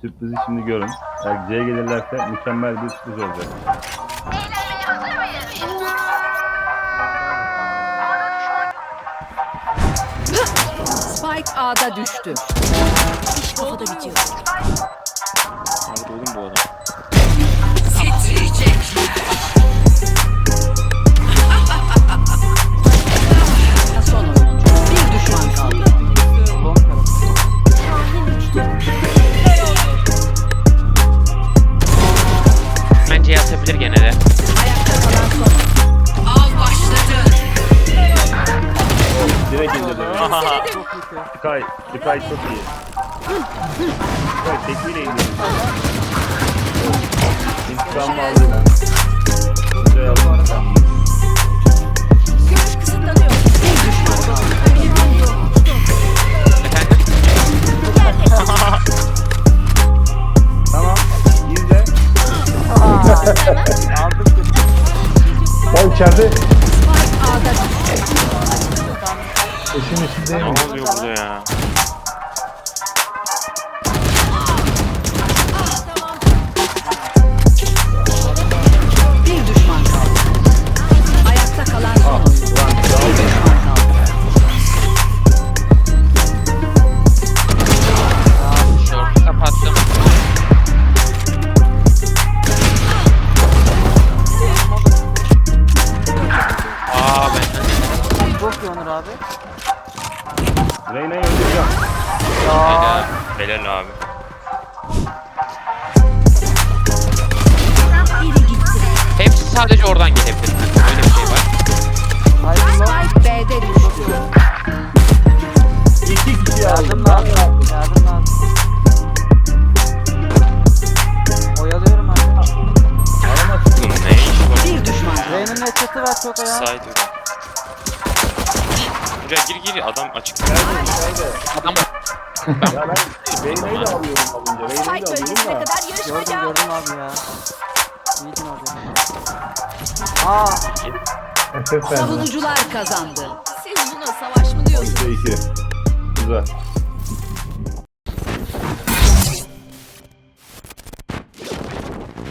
sürprizi şimdi görün. Eğer C'ye gelirlerse mükemmel bir sürpriz olacak. Spike A'da düştü. İş kafada bitiyor. Yatabilir gene de. Direkt indirdi. Ahaha. Sky, Sky çok iyi. Sky tekniğiyle indirdi. İntikamımı aldım. Güzel aldım. O içeride Spike A'da düştü. eşin içinde Ne oluyor burada ya? İyi Onur abi. Reyna'yı öldüreceğim. Helal. Helal abi. Hepsi sadece oradan gelebilir. Öyle bir şey var. Hayır lan. B'de düştü. İki kişi Yardım lazım. Yardım lazım. Oyalıyorum abi. Bunun ne işi var? Bir düşman. Rey'nin neçesi var çok ayağı. Side Buraya gir gir adam açık. Adam Ya ben Reyna'yı da alıyorum alınca. Reyna'yı da alıyorum da. kadar Gördüm yarışmaca. gördüm abi ya. İyiydin orada. Aa. Savunucular kazandı. Siz buna savaş mı diyorsunuz? İşte iki. Güzel.